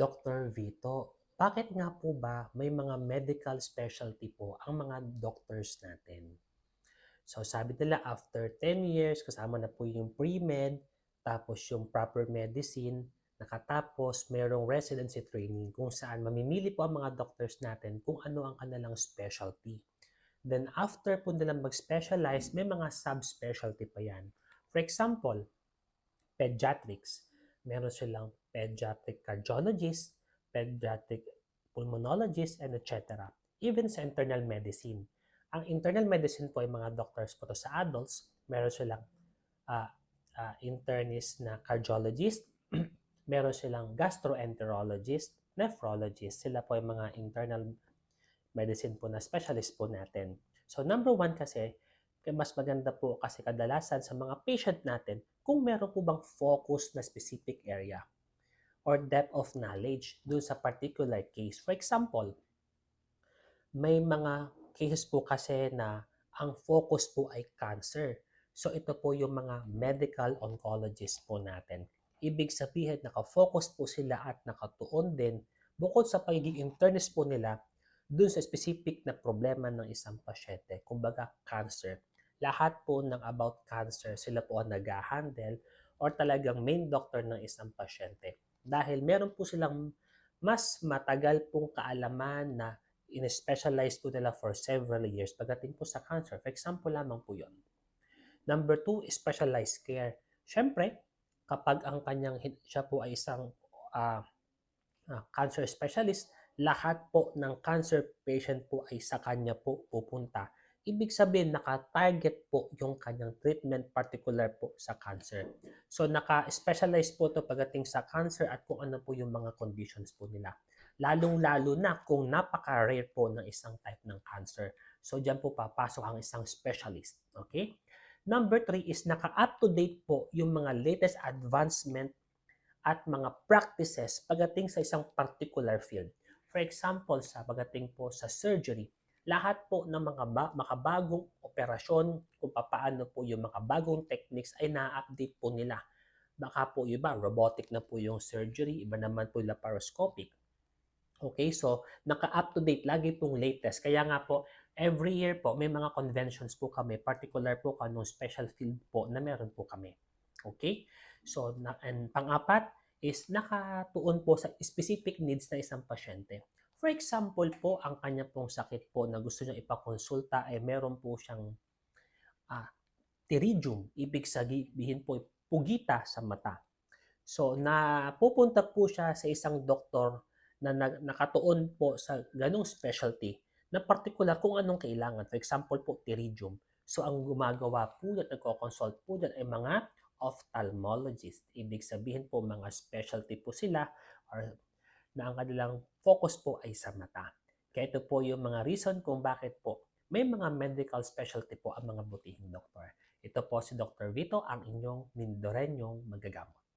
Dr. Vito, bakit nga po ba may mga medical specialty po ang mga doctors natin? So sabi nila after 10 years, kasama na po yung pre-med, tapos yung proper medicine, nakatapos merong residency training kung saan mamimili po ang mga doctors natin kung ano ang kanilang specialty. Then after po nilang mag-specialize, may mga subspecialty pa yan. For example, pediatrics. Meron silang pediatric cardiologist, pediatric pulmonologist, and etc. Even sa internal medicine. Ang internal medicine po ay mga doctors po to sa adults. Meron silang ah, ah, internist na cardiologist, meron silang gastroenterologist, nephrologist. Sila po ay mga internal medicine po na specialist po natin. So number one kasi, kaya mas maganda po kasi kadalasan sa mga patient natin kung meron po bang focus na specific area or depth of knowledge dun sa particular case. For example, may mga cases po kasi na ang focus po ay cancer. So ito po yung mga medical oncologist po natin. Ibig sabihin, nakafocus po sila at nakatuon din bukod sa pagiging internist po nila dun sa specific na problema ng isang pasyente, kumbaga cancer. Lahat po ng about cancer, sila po ang nag-handle or talagang main doctor ng isang pasyente. Dahil meron po silang mas matagal pong kaalaman na in-specialize po nila for several years pagdating po sa cancer. For example lamang po yon. Number two, specialized care. Siyempre, kapag ang kanyang siya po ay isang uh, uh, cancer specialist, lahat po ng cancer patient po ay sa kanya po pupunta. Ibig sabihin, naka-target po yung kanyang treatment particular po sa cancer. So, naka-specialize po to pagdating sa cancer at kung ano po yung mga conditions po nila. Lalong-lalo na kung napaka-rare po ng isang type ng cancer. So, dyan po papasok ang isang specialist. Okay? Number three is naka-up-to-date po yung mga latest advancement at mga practices pagdating sa isang particular field. For example, sa pagdating po sa surgery, lahat po ng mga ba- makabagong operasyon kung paano po yung makabagong techniques ay na-update po nila. Baka po iba, robotic na po yung surgery, iba naman po laparoscopic. Okay, so naka-up-to-date, lagi pong latest. Kaya nga po, every year po, may mga conventions po kami, particular po kanong special field po na meron po kami. Okay? So, na, and pang-apat is nakatuon po sa specific needs na isang pasyente. For example po, ang kanya pong sakit po na gusto niya ipakonsulta ay meron po siyang ah, pterygium. Ibig sabihin po pugita sa mata. So, napupunta po siya sa isang doktor na nakatuon po sa ganong specialty na particular kung anong kailangan. For example po, pterygium. So, ang gumagawa po dyan, nagko-consult po dyan ay mga ophthalmologist. Ibig sabihin po, mga specialty po sila or na ang kanilang focus po ay sa mata. Kaya ito po yung mga reason kung bakit po may mga medical specialty po ang mga butihing doktor. Ito po si Dr. Vito, ang inyong Mindorenyong magagamot.